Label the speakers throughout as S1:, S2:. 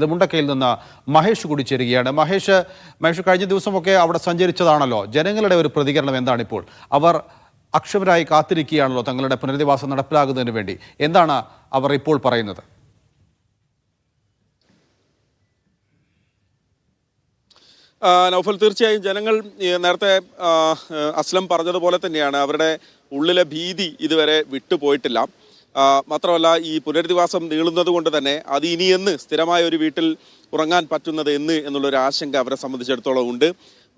S1: ഇത് മുണ്ടക്കയിൽ നിന്ന് മഹേഷ് കൂടി ചേരുകയാണ് മഹേഷ് മഹേഷ് കഴിഞ്ഞ ദിവസമൊക്കെ അവിടെ സഞ്ചരിച്ചതാണല്ലോ. ജനങ്ങളുടെ ഒരു പ്രതികരണം എന്താണിപ്പോൾ? അവർ അക്ഷമരായി കാത്തിരിക്കുകയാണല്ലോ തങ്ങളുടെ പുനരധിവാസം നടപ്പിലാകുന്നതിന് വേണ്ടി. എന്താണ് അവർ ഇപ്പോൾ പറയുന്നത്?
S2: നൗഫൽ തീർച്ചയായും ജനങ്ങൾ നേരത്തെ അസ്ലം പറഞ്ഞതുപോലെ തന്നെയാണ്. അവരുടെ ഉള്ളിലെ ഭീതി ഇതുവരെ വിട്ടുപോയിട്ടില്ല. മാത്രമല്ല ഈ പുനരധിവാസം നീളുന്നത് കൊണ്ട് തന്നെ അത് ഇനിയെന്ന് സ്ഥിരമായ ഒരു വീട്ടിൽ ഉറങ്ങാൻ പറ്റുന്നത് എന്ന് എന്നുള്ളൊരു ആശങ്ക അവരെ സംബന്ധിച്ചിടത്തോളം ഉണ്ട്.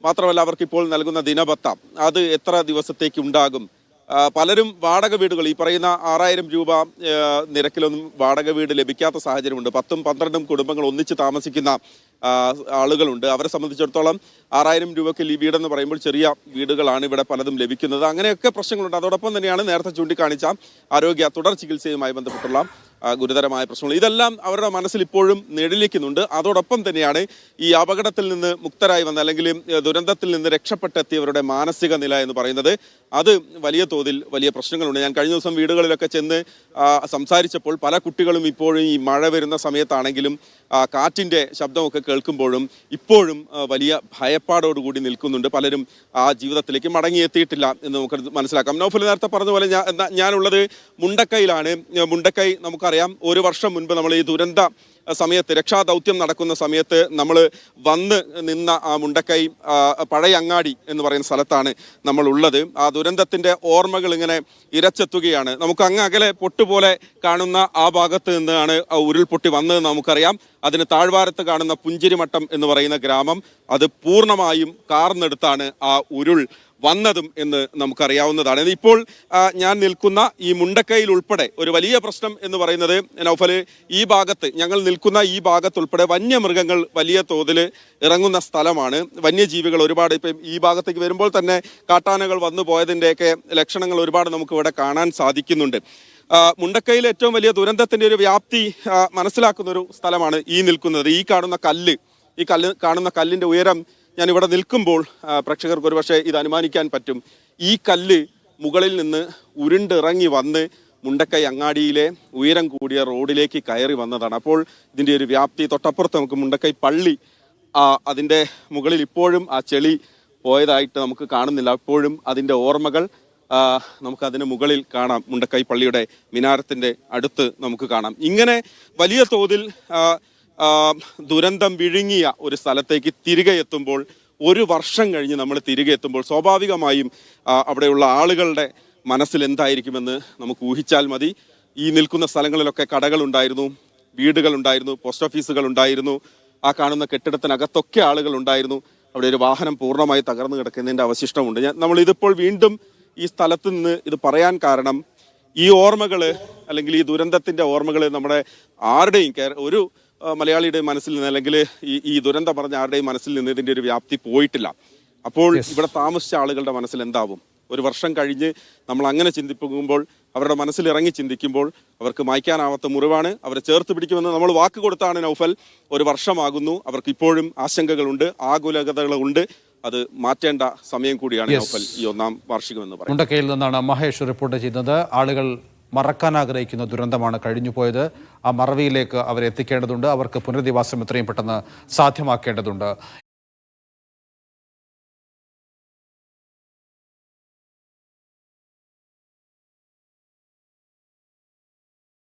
S2: മാത്രമല്ല അവർക്കിപ്പോൾ നൽകുന്ന ദിനബത്ത അത് എത്ര ദിവസത്തേക്ക് ഉണ്ടാകും? പലരും വാടക വീടുകൾ ഈ പറയുന്ന ആറായിരം രൂപ നിരക്കിലൊന്നും വാടക വീട് ലഭിക്കാത്ത സാഹചര്യമുണ്ട്. പത്തും പന്ത്രണ്ടും കുടുംബങ്ങൾ ഒന്നിച്ച് താമസിക്കുന്ന ആളുകളുണ്ട്. അവരെ സംബന്ധിച്ചിടത്തോളം ആറായിരം രൂപയ്ക്ക് ഈ വീടെന്ന് പറയുമ്പോൾ ചെറിയ വീടുകളാണ് ഇവിടെ പലതും ലഭിക്കുന്നത്. അങ്ങനെയൊക്കെ പ്രശ്നങ്ങളുണ്ട്. അതോടൊപ്പം തന്നെയാണ് നേരത്തെ ചൂണ്ടിക്കാണിച്ച ആരോഗ്യ തുടർ ചികിത്സയുമായി ബന്ധപ്പെട്ടുള്ള ഗുരുതരമായ പ്രശ്നങ്ങൾ. ഇതെല്ലാം അവരുടെ മനസ്സിൽ ഇപ്പോഴും നിഴലിക്കുന്നുണ്ട്. അതോടൊപ്പം തന്നെയാണ് ഈ അപകടത്തിൽ നിന്ന് മുക്തരായി വന്ന അല്ലെങ്കിൽ ദുരന്തത്തിൽ നിന്ന് രക്ഷപ്പെട്ടെത്തിയവരുടെ മാനസിക നില എന്ന് പറയുന്നത് അത് വലിയ തോതിൽ വലിയ പ്രശ്നങ്ങളുണ്ട്. ഞാൻ കഴിഞ്ഞ ദിവസം വീടുകളിലൊക്കെ ചെന്ന് സംസാരിച്ചപ്പോൾ പല കുട്ടികളും ഇപ്പോഴും ഈ മഴ വരുന്ന സമയത്താണെങ്കിലും കാറ്റിന്റെ ശബ്ദമൊക്കെ കേൾക്കുമ്പോഴും ഇപ്പോഴും വലിയ ഭയപ്പാടോടുകൂടി നിൽക്കുന്നുണ്ട്. പലരും ആ ജീവിതത്തിലേക്ക് മടങ്ങിയെത്തിയിട്ടില്ല എന്ന് നമുക്ക് മനസ്സിലാക്കാം. നൗഫൽ നേരത്തെ പറഞ്ഞ പോലെ ഞാൻ ഞാനുള്ളത് മുണ്ടക്കൈയിലാണ്. മുണ്ടക്കൈ നമുക്കറിയാം ഒരു വർഷം മുൻപ് നമ്മൾ ഈ ദുരന്ത സമയത്ത് രക്ഷാദൗത്യം നടക്കുന്ന സമയത്ത് നമ്മൾ വന്ന് നിന്ന ആ മുണ്ടക്കൈ പഴയ അങ്ങാടി എന്ന് പറയുന്ന സ്ഥലത്താണ് നമ്മൾ ഉള്ളത് ആ ദുരന്തത്തിന്റെ ഓർമ്മകൾ ഇങ്ങനെ ഇരച്ചെത്തുകയാണ്. നമുക്ക് അങ്ങ് അകലെ പൊട്ടുപോലെ കാണുന്ന ആ ഭാഗത്ത് നിന്നാണ് ആ ഉരുൾപൊട്ടി വന്നത് നമുക്കറിയാം. അതിന് താഴ്വാരത്ത് കാണുന്ന പുഞ്ചിരിമട്ടം എന്ന് പറയുന്ന ഗ്രാമം അത് പൂർണമായും കാർന്നെടുത്താണ് ആ ഉരുൾ. വന്നതും എന്ന് നമുക്കറിയാവുന്നതാണ്. ഇപ്പോൾ ഞാൻ നിൽക്കുന്ന ഈ മുണ്ടക്കയിൽ ഉൾപ്പെടെ ഒരു വലിയ പ്രശ്നം എന്ന് പറയുന്നത് നൗഫൽ ഈ ഭാഗത്ത് ഞങ്ങൾ നിൽക്കുന്ന ഈ ഭാഗത്ത് ഉൾപ്പെടെ വന്യമൃഗങ്ങൾ വലിയ തോതിൽ ഇറങ്ങുന്ന സ്ഥലമാണ്. വന്യജീവികൾ ഒരുപാട് ഇപ്പം ഈ ഭാഗത്തേക്ക് വരുമ്പോൾ തന്നെ കാട്ടാനകൾ വന്നു പോയതിന്റെയൊക്കെ ലക്ഷണങ്ങൾ ഒരുപാട് നമുക്ക് ഇവിടെ കാണാൻ സാധിക്കുന്നുണ്ട്. മുണ്ടക്കയിൽ ഏറ്റവും വലിയ ദുരന്തത്തിന്റെ ഒരു വ്യാപ്തി മനസ്സിലാക്കുന്ന ഒരു സ്ഥലമാണ് ഈ നിൽക്കുന്നത്. ഈ കാണുന്ന കല്ല് ഈ കല്ല് കാണുന്ന കല്ലിന്റെ ഉയരം ഞാൻ ഇവിടെ നിൽക്കുമ്പോൾ പ്രേക്ഷകർക്ക് ഒരുപക്ഷെ ഇത് അനുമാനിക്കാൻ പറ്റും. ഈ കല്ല് മുകളിൽ നിന്ന് ഉരുണ്ടിറങ്ങി വന്ന് മുണ്ടക്കൈ അങ്ങാടിയിലെ ഉയരം കൂടിയ റോഡിലേക്ക് കയറി വന്നതാണ്. അപ്പോൾ ഇതിന്റെ ഒരു വ്യാപ്തി തൊട്ടപ്പുറത്ത് നമുക്ക് മുണ്ടക്കൈ പള്ളി ആ, അതിന്റെ മുകളിൽ ഇപ്പോഴും ആ ചെളി പോയതായിട്ട് നമുക്ക് കാണുന്നില്ല. അപ്പോഴും അതിന്റെ ഓർമ്മകൾ നമുക്കതിന് മുകളിൽ കാണാം. മുണ്ടക്കൈ പള്ളിയുടെ മിനാരത്തിന്റെ അടുത്ത് നമുക്ക് കാണാം. ഇങ്ങനെ വലിയ തോതിൽ ദുരന്തം വിഴുങ്ങിയ ഒരു സ്ഥലത്തേക്ക് തിരികെ എത്തുമ്പോൾ ഒരു വർഷം കഴിഞ്ഞ് നമ്മൾ തിരികെ എത്തുമ്പോൾ സ്വാഭാവികമായും അവിടെയുള്ള ആളുകളുടെ മനസ്സിൽ എന്തായിരിക്കുമെന്ന് നമുക്ക് ഊഹിച്ചാൽ മതി. ഈ നിൽക്കുന്ന സ്ഥലങ്ങളിലൊക്കെ കടകളുണ്ടായിരുന്നു വീടുകളുണ്ടായിരുന്നു പോസ്റ്റ് ഓഫീസുകൾ ഉണ്ടായിരുന്നു ആ കാണുന്ന കെട്ടിടത്തിനകത്തൊക്കെ ആളുകൾ ഉണ്ടായിരുന്നു. അവിടെ ഒരു വാഹനം പൂർണമായി തകർന്നു കിടക്കുന്നതിന്റെ അവശിഷ്ടമുണ്ട്. ഞാൻ നമ്മൾ ഇതിപ്പോൾ വീണ്ടും ഈ സ്ഥലത്ത് നിന്ന് ഇത് പറയാൻ കാരണം ഈ ഓർമ്മകൾ അല്ലെങ്കിൽ ഈ ദുരന്തത്തിന്റെ ഓർമ്മകൾ നമ്മുടെ ആരുടെയും ഒരു മലയാളിയുടെ മനസ്സിൽ നിന്ന് അല്ലെങ്കിൽ ഈ ഈ ദുരന്തം പറഞ്ഞ ആരുടെയും മനസ്സിൽ നിന്ന് ഇതിന്റെ ഒരു വ്യാപ്തി പോയിട്ടില്ല. അപ്പോൾ ഇവിടെ താമസിച്ച ആളുകളുടെ മനസ്സിൽ എന്താവും? ഒരു വർഷം കഴിഞ്ഞ് നമ്മൾ അങ്ങനെ ചിന്തിക്കുമ്പോൾ അവരുടെ മനസ്സിൽ ഇറങ്ങി ചിന്തിക്കുമ്പോൾ അവർക്ക് മായ്ക്കാനാവാത്ത മുറിവാണ്. അവരെ ചേർത്ത് പിടിക്കുമെന്ന് നമ്മൾ വാക്ക് കൊടുത്താണ് നൗഫൽ. ഒരു വർഷമാകുന്നു. അവർക്ക് ഇപ്പോഴും ആശങ്കകളുണ്ട് ആകുലകതകളുണ്ട് അത് മാറ്റേണ്ട സമയം കൂടിയാണ് നൗഫൽ ഈ ഒന്നാം വാർഷികം എന്ന് പറയുന്നത്.
S1: മുണ്ടക്കയിൽ നിന്നാണ് മഹേഷ് റിപ്പോർട്ട് ചെയ്യുന്നത്. ആളുകൾ മറക്കാൻ ആഗ്രഹിക്കുന്ന ദുരന്തമാണ് കഴിഞ്ഞുപോയത്. ആ മറവിയിലേക്ക് അവരെ എത്തിക്കേണ്ടതുണ്ട്. അവർക്ക് പുനരധിവാസം എത്രയും പെട്ടെന്ന് സാധ്യമാക്കേണ്ടതുണ്ട്.